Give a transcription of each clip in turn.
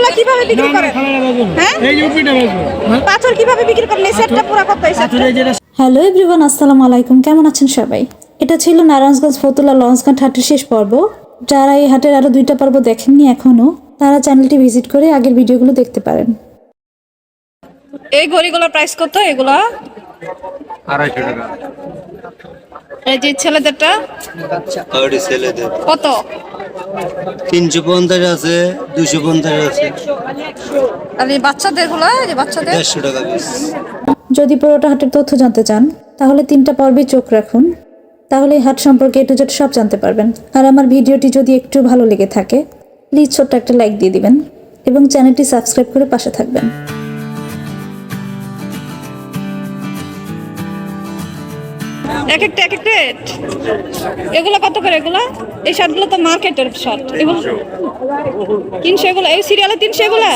পাথরগুলো কীভাবে বিক্রি করেন? হ্যাঁ? এই উপরিটা বেচবো। পাথর কীভাবে বিক্রি করেন? এই সেটটা পুরো কত এই সেটটা হ্যালো এভরিওয়ান আসসালামু আলাইকুম। কেমন আছেন সবাই? এটা ছিল নারায়ণগঞ্জ ফতুল্লা লঞ্চঘাট হাটের শেষ পর্ব। যারা এই হাটের আরও দুইটা পর্ব দেখেননি এখনও তারা চ্যানেলটি ভিজিট করে আগের ভিডিওগুলো দেখতে পারেন। এই ঘড়িগুলোর প্রাইস কত? এগুলো? আড়াইশো টাকা। এই যে ছেলেদেরটা? আড়ি কত? তিনশো পঞ্চাশ আছে দুশো পঞ্চাশ আছে। আর এই বাচ্চাদেরগুলো এই বাচ্চাদের? দেড়শো টাকা পিস যদি পুরোটা হাটের তথ্য জানতে চান তাহলে তিনটা পর্বে চোখ রাখুন। তাহলে হাট সম্পর্কে একটু যেটা সব জানতে পারবেন। আর আমার ভিডিওটি যদি একটু ভালো লেগে থাকে প্লিজ ছোট্ট একটা লাইক দিয়ে দিবেন এবং চ্যানেলটি সাবস্ক্রাইব করে পাশে থাকবেন। এক একটা এক একটা রেট এগুলো কত করে এগুলো? এই শার্টগুলো তো মার্কেটের শার্ট এগুলো তিনশো এগুলো। এই সিরিয়ালে তিনশো এগুলো?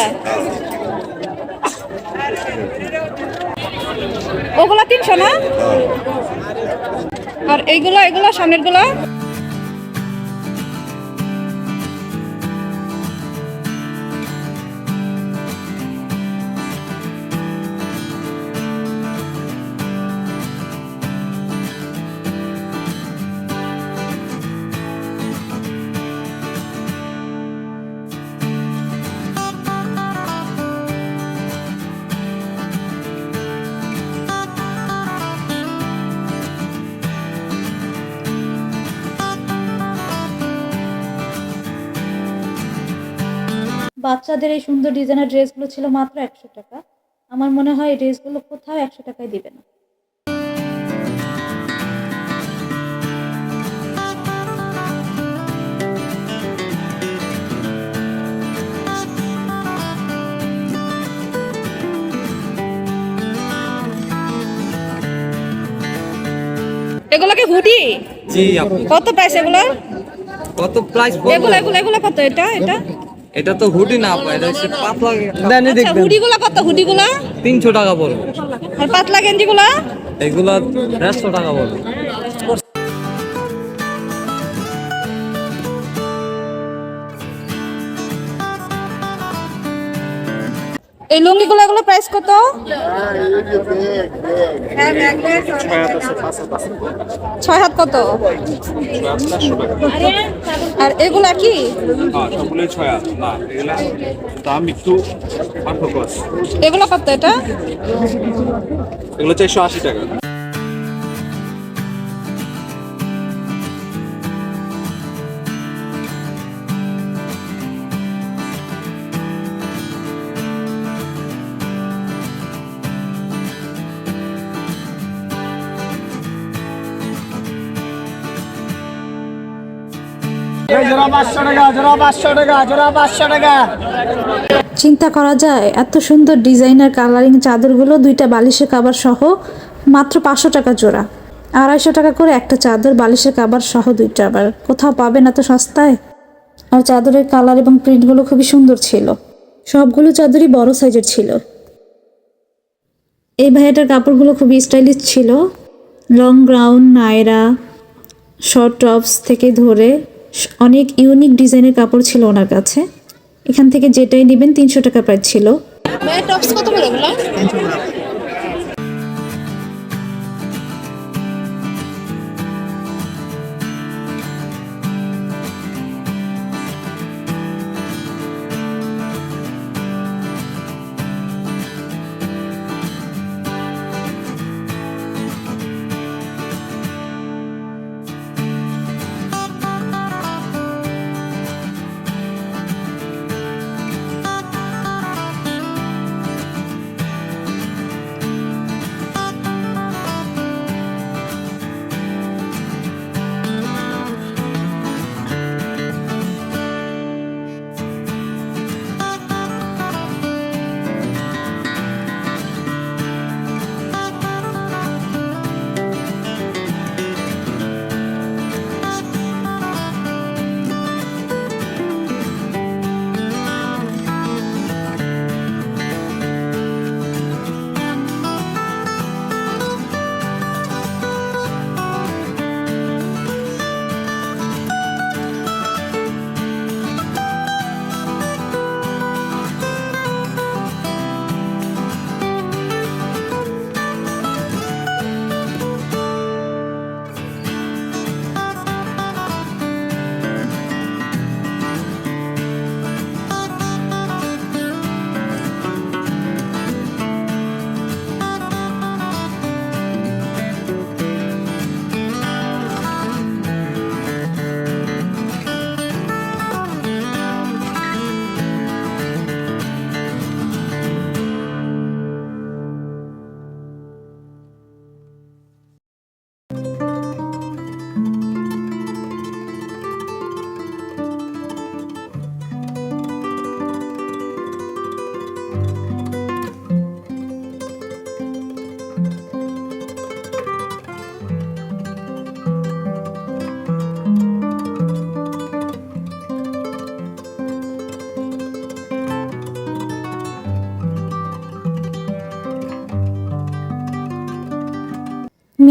ওগুলো তিনশো না? আর এইগুলো, এগুলো সামনের বাচ্চাদের এই সুন্দর ডিজাইনের ড্রেসগুলো ছিল মাত্র একশো টাকা। আমার মনে হয় এই ড্রেসগুলো কোথাও একশো টাকায় দিবে না। এগুলো কি হুডি? জি আপু। কত প্রাইস এগুলো? কত প্রাইস এগুলো এগুলো এগুলো কত এটা এটা? এটা তো হুডি না পায় এটা হচ্ছে পাতলা হুডি গুলো কত হুডিগুলো? তিনশো টাকা বল। আর পাতলা গেঞ্জিগুলো? এগুলা দেড়শো টাকা পড়বে এই লুঙ্গিগুলো এগুলো প্রাইস কত? ছয় হাত কত? আর এগুলা কি? দাম একটু এগুলো কত এটা? এগুলো চারশো আশি টাকা। চিন্তা করা যায়, এত সুন্দর ডিজাইনার কালারিং চাদরগুলো, দুইটা বালিশের কাবার সহ, মাত্র পাঁচশো টাকা জোড়া। আড়াইশো টাকা করে একটা চাদর, বালিশের কাবার সহ দুইটা আবার। কোথাও পাবেন এত সস্তায়? আর চাদরের কালার এবং প্রিন্টগুলো খুবই সুন্দর ছিল। সবগুলো চাদরই বড় সাইজের ছিল। এই ভাইয়াটার কাপড়গুলো খুবই স্টাইলিশ ছিল। Long gown Nayra short tops থেকে ধরে অনেক ইউনিক ডিজাইনের কাপড় ছিল ওনার কাছে। এখান থেকে যেটাই নেবেন তিনশো টাকা প্রায় ছিল।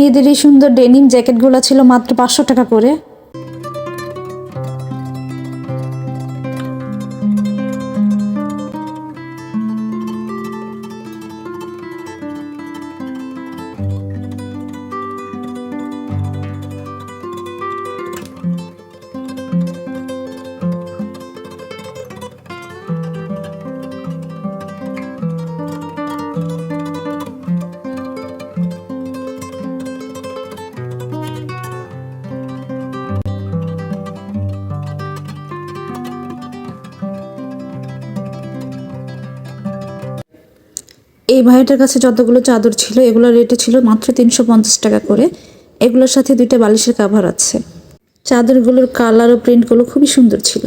মেয়েদের এই সুন্দর ডেনিম জ্যাকেটগুলো ছিল মাত্র পাঁচশো টাকা করে। এই ভাইটার কাছে যতগুলো চাদর ছিল, এগুলোর রেটে ছিল মাত্র তিনশো পঞ্চাশ টাকা করে। এগুলোর সাথে দুইটা বালিশের কাভার আছে। চাদরগুলোর কালার ও প্রিন্টগুলো খুবই সুন্দর ছিল।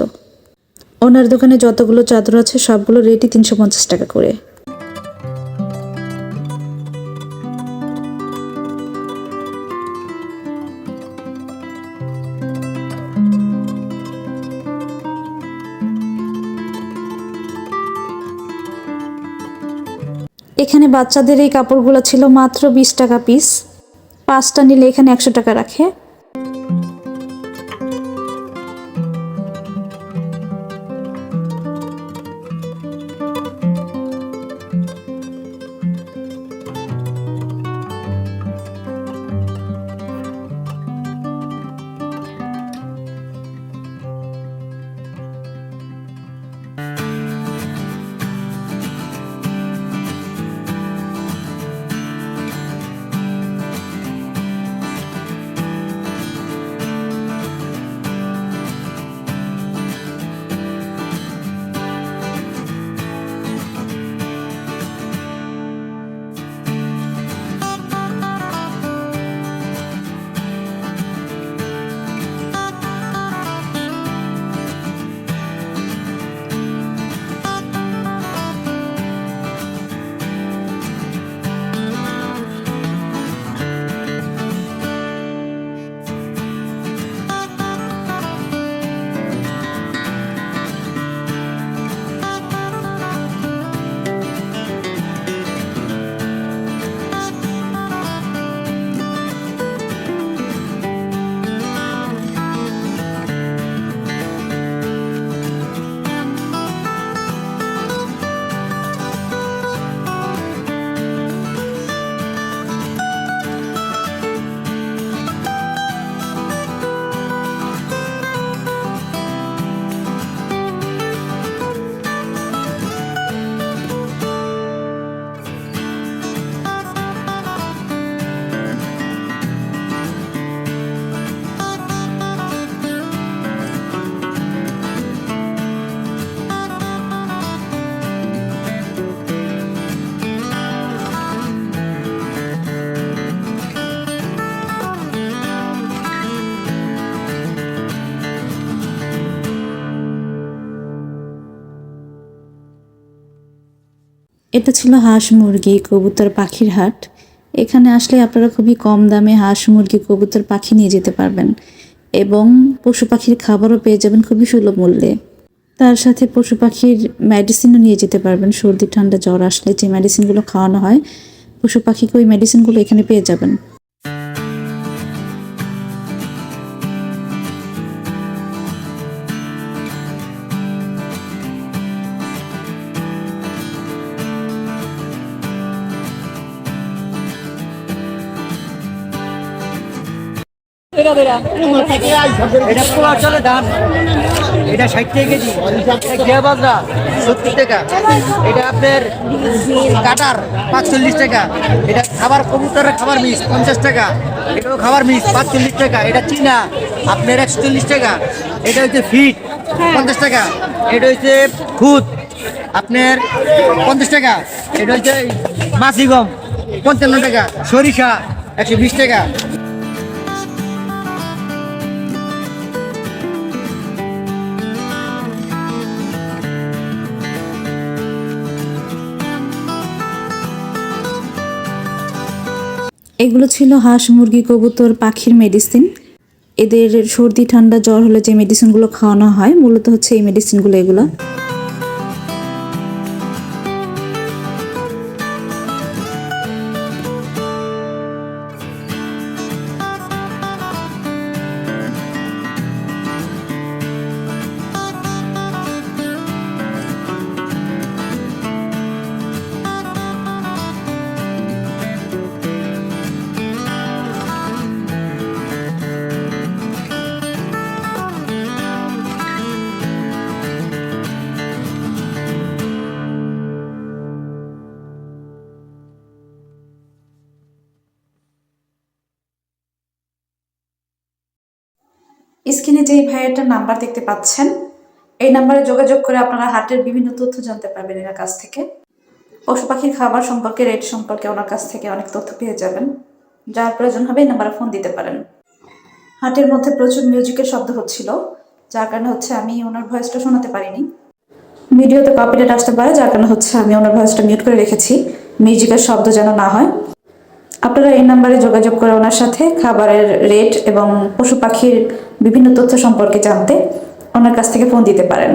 ওনার দোকানে যতগুলো চাদর আছে সবগুলো রেটই তিনশো পঞ্চাশ টাকা করে। এখানে বাচ্চাদের এই কাপড়গুলো ছিল মাত্র বিশ টাকা পিস পাঁচটা নিলে এখানে একশো টাকা রাখে। এটা ছিল হাঁস মুরগি, কবুতর পাখির হাট। এখানে আসলে আপনারা খুবই কম দামে হাঁস মুরগি, কবুতর, পাখি নিয়ে যেতে পারবেন এবং পশু পাখির খাবারও পেয়ে যাবেন খুবই সুলভ মূল্যে। তার সাথে পশু পাখির মেডিসিনও নিয়ে যেতে পারবেন। সর্দি, ঠান্ডা, জ্বর আসলে যে মেডিসিনগুলো খাওয়ানো হয়, পশু পাখিকে ওই মেডিসিনগুলো এখানে পেয়ে যাবেন। এটা ধান এটা ষাট টাকা কেজি। ঘিয়া বাজরা সত্তর টাকা। এটা আপনার কাটার পাঁচচল্লিশ টাকা। এটা খাবার কবুতরের খাবার মিস পঞ্চাশ টাকা। এটাও খাবার মিস পাঁচচল্লিশ টাকা। এটা চিনা আপনার একশো চল্লিশ টাকা। এটা হচ্ছে ফিট পঞ্চাশ টাকা। এটা হচ্ছে খুদ আপনার পঞ্চাশ টাকা। এটা হচ্ছে মাছি গম পঞ্চান্ন টাকা। সরিষা একশো বিশ টাকা। এগুলো ছিল হাঁস, মুরগি, কবুতর, পাখির মেডিসিন এদের সর্দি, ঠান্ডা, জ্বর হলে যে মেডিসিনগুলো খাওয়ানো হয়, মূলত হচ্ছে এই মেডিসিনগুলো এগুলো। স্ক্রিনে যেই ভাইয়াটার নাম্বার দেখতে পাচ্ছেন, এই নাম্বারে যোগাযোগ করে আপনারা হাটের বিভিন্ন তথ্য জানতে পারবেন এনার কাছ থেকে। পশু পাখির খাবার সম্পর্কে, রেট সম্পর্কে ওনার কাছ থেকে অনেক তথ্য পেয়ে যাবেন। যার প্রয়োজন হবে এই নাম্বারে ফোন দিতে পারেন। হাটের মধ্যে প্রচুর মিউজিকের শব্দ হচ্ছিল, যার কারণে হচ্ছে আমি ওনার ভয়েসটা শোনাতে পারিনি। ভিডিওতে কপিরাইট আসতে পারে, যার কারণে হচ্ছে আমি ওনার ভয়েসটা মিউট করে রেখেছি, মিউজিকের শব্দ যেন না হয়। আপনারা এই নাম্বারে যোগাযোগ করে ওনার সাথে খাবারের রেট এবং পশু পাখির বিভিন্ন তথ্য সম্পর্কে জানতে ওনার কাছ থেকে ফোন দিতে পারেন।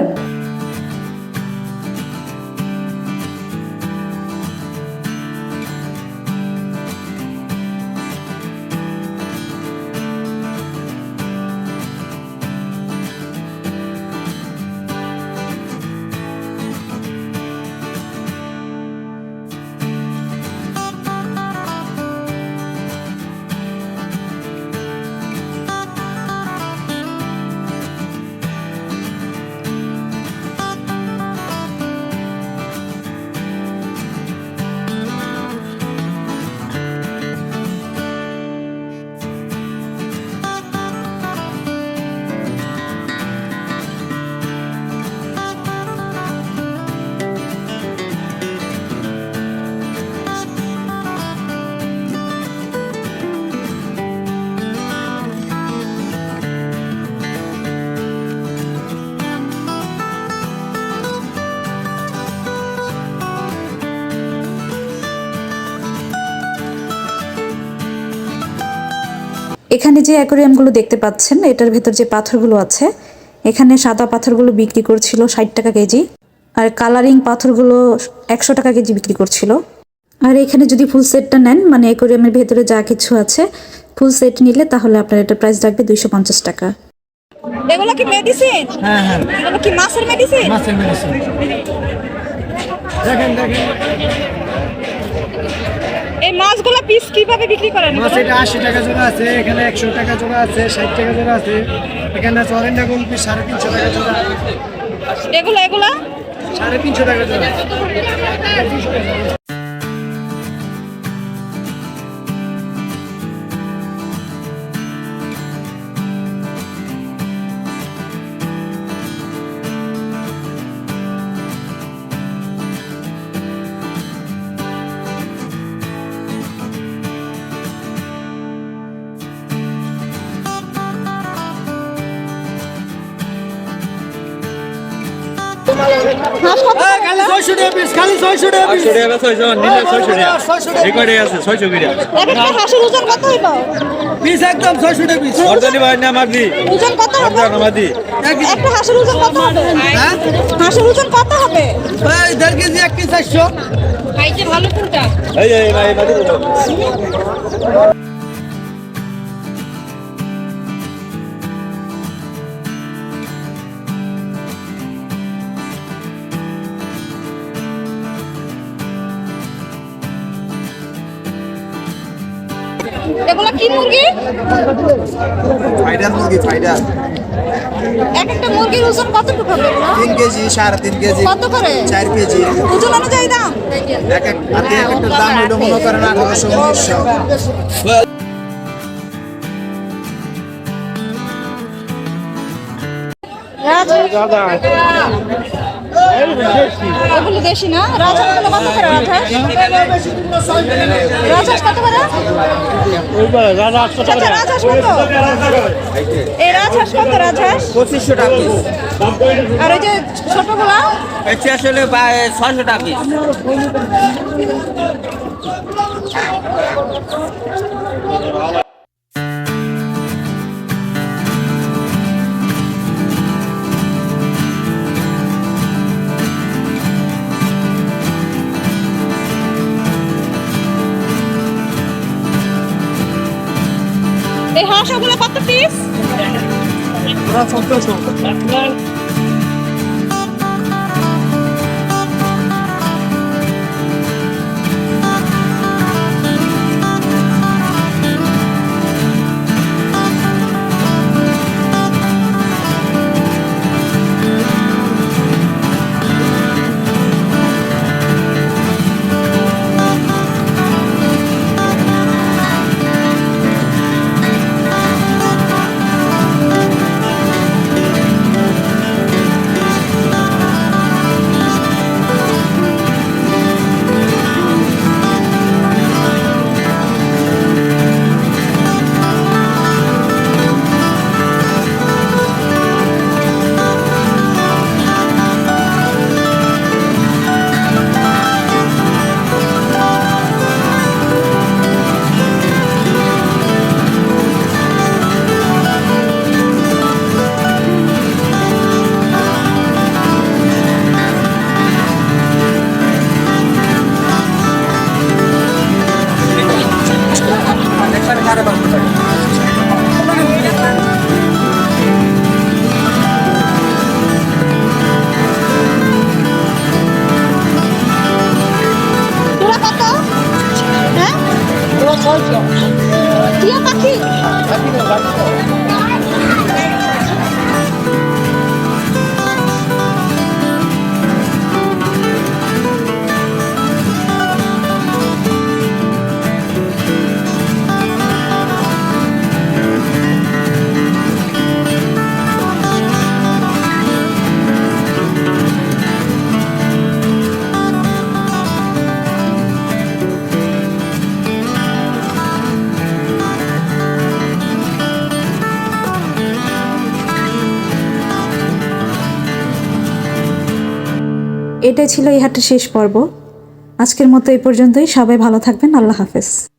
এখানে যে অ্যাকোরিয়ামগুলো দেখতে পাচ্ছেন এটার ভেতর যে পাথরগুলো আছে এখানে সাদা পাথরগুলো বিক্রি করছিল ষাট টাকা কেজি আর কালারিং পাথরগুলো একশো টাকা কেজি বিক্রি করছিল। আর এখানে যদি ফুল সেটটা নেন মানে অ্যাকোরিয়ামের ভেতরে যা কিছু আছে ফুল সেট নিলে তাহলে আপনার এটা প্রাইস লাগবে দুইশো পঞ্চাশ টাকা। এগুলো কি মেডিসিন হ্যাঁ হ্যাঁ। এগুলো কি মাছের মেডিসিন মাছের মেডিসিন দেখেন দেখেন। এই মাছগুলো পিস কীভাবে বিক্রি করেন? মাছ এটা আশি টাকা জোড়া আছে এখানে একশো টাকা জোড়া আছে ষাট টাকা জোড়া আছে। এখানে আছে অরেঞ্জা গোল পিস সাড়ে তিনশো টাকা জোড়া। এগুলো এগুলো? সাড়ে তিনশো টাকা জোড়া। করে এক একটা হাঁসের ওজন কত হইব? পিস একদম ছয়শো টাকা পিস অর্দানি ভাই না মাদি ওজন কত হবে? আমাদি একটা হাঁসের ওজন কত হবে? হ্যাঁ? হাঁসের ওজন কত হবে? এই দেড় কেজি এক কেজি চারশো। খাইতে ভালো কোনটা এই এই ভাই মাদি কি মুরগি? ফাইডার মুরগি ফাইডার এক একটা মুরগির ওজন কতটুকু হবে? তিন কেজি সাড়ে তিন কেজি। কত করে? চার কেজি। ওজন অনুযায়ী দাম? এক এক হাতে এক একটা দাম হইল মনে করেন আঠারোশো উনিশশো। ওগুলো দেশি না? রাজহাঁসগুলো কত করে রাজহাঁস রাজহাঁস কত করে? রাজহাঁস কত? এই রাজহাঁস কত রাজহাঁস পঁচিশশো টাকা আর ওই যে ছোটগুলা? আসলে ছয়শো টাকা পিস এই হাঁস ওগুলো কত পিস এটাই ছিল এই হাটের শেষ পর্ব। আজকের মতো এই পর্যন্তই। সবাই ভালো থাকবেন। আল্লাহ হাফেজ।